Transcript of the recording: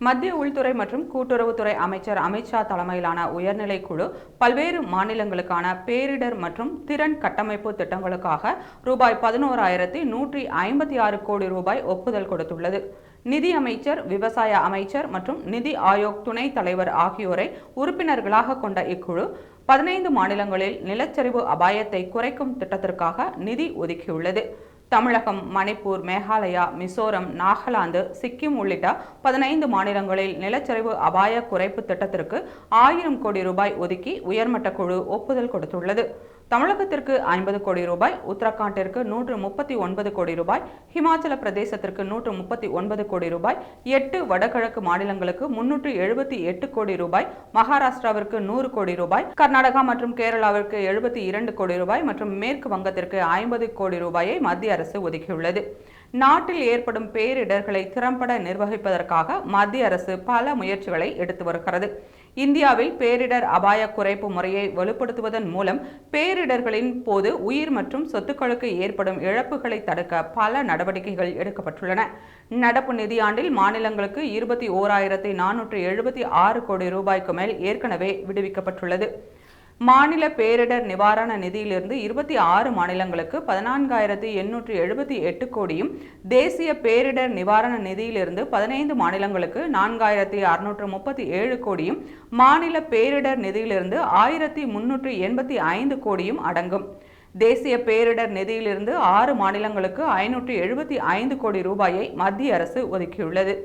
மத்திய உள்துறை மற்றும் கூட்டுறவுத்துறை அமைச்சர் அமித்ஷா தலைமையிலான உயர்நிலை குழு பல்வேறு மாநிலங்களுக்கான பேரிடர் மற்றும் திறன் கட்டமைப்பு திட்டங்களுக்காக ரூபாய் பதினோராயிரத்தி நூற்றி ஐம்பத்தி ஆறு கோடி ரூபாய் ஒப்புதல் கொடுத்துள்ளது. நிதி அமைச்சர் விவசாய அமைச்சர் மற்றும் நிதி ஆயோக் துணைத் தலைவர் ஆகியோரை உறுப்பினர்களாக கொண்ட இக்குழு பதினைந்து மாநிலங்களில் நிலச்சரிவு அபாயத்தை குறைக்கும் திட்டத்திற்காக நிதி ஒதுக்கியுள்ளது. தமிழகம் மணிப்பூர் மேகாலயா மிசோரம் நாகாலாந்து சிக்கிம் உள்ளிட்ட பதினைந்து மாநிலங்களில் நிலச்சரிவு அபாய குறைப்பு திட்டத்திற்கு ஆயிரம் கோடி ரூபாய் ஒதுக்கி உயர்மட்ட குழு ஒப்புதல் கொடுத்துள்ளது. தமிழகத்திற்கு ஐம்பது கோடி ரூபாய் உத்தரகாண்டிற்கு நூற்று முப்பத்தி ஒன்பது கோடி ரூபாய் ஹிமாச்சல பிரதேசத்திற்கு நூற்று முப்பத்தி ஒன்பது கோடி ரூபாய் எட்டு வடகிழக்கு மாநிலங்களுக்கு முன்னூற்று எழுபத்தி எட்டு கோடி ரூபாய் மகாராஷ்டிராவிற்கு நூறு கோடி ரூபாய் கர்நாடகா மற்றும் கேரளாவிற்கு எழுபத்தி இரண்டு கோடி ரூபாய் மற்றும் மேற்கு வங்கத்திற்கு ஐம்பது கோடி ரூபாயை மத்திய அரசு ஒதுக்கியுள்ளது. நாட்டில் ஏற்படும் பேரிடர்களை திறம்பட நிர்வகிப்பதற்காக மத்திய அரசு பல முயற்சிகளை எடுத்து வருகிறது. இந்தியாவில் பேரிடர் அபாய குறைப்பு முறையை வலுப்படுத்துவதன் மூலம் பேரிடர்களின் போது உயிர் மற்றும் சொத்துக்களுக்கு ஏற்படும் இழப்புகளை தடுக்க பல நடவடிக்கைகள் எடுக்கப்பட்டுள்ளன. நடப்பு நிதியாண்டில் மாநிலங்களுக்கு இருபத்தி ஓராயிரத்தி நானூற்று எழுபத்தி ஆறு கோடி ரூபாய்க்கு மேல் ஏற்கனவே விடுவிக்கப்பட்டுள்ளது. மாநில பேரிடர் நிவாரண நிதியிலிருந்து இருபத்தி ஆறு மாநிலங்களுக்கு பதினான்காயிரத்தி எண்ணூற்றி எழுபத்தி எட்டு கோடியும் தேசிய பேரிடர் நிவாரண நிதியிலிருந்து பதினைந்து மாநிலங்களுக்கு நான்காயிரத்தி அறுநூற்று முப்பத்தி ஏழு கோடியும் மாநில பேரிடர் நிதியிலிருந்து ஆயிரத்தி முன்னூற்றி எண்பத்தி ஐந்து கோடியும் அடங்கும். தேசிய பேரிடர் நிதியிலிருந்து ஆறு மாநிலங்களுக்கு ஐநூற்றி எழுபத்தி ஐந்து கோடி ரூபாயை மத்திய அரசு ஒதுக்கியுள்ளது.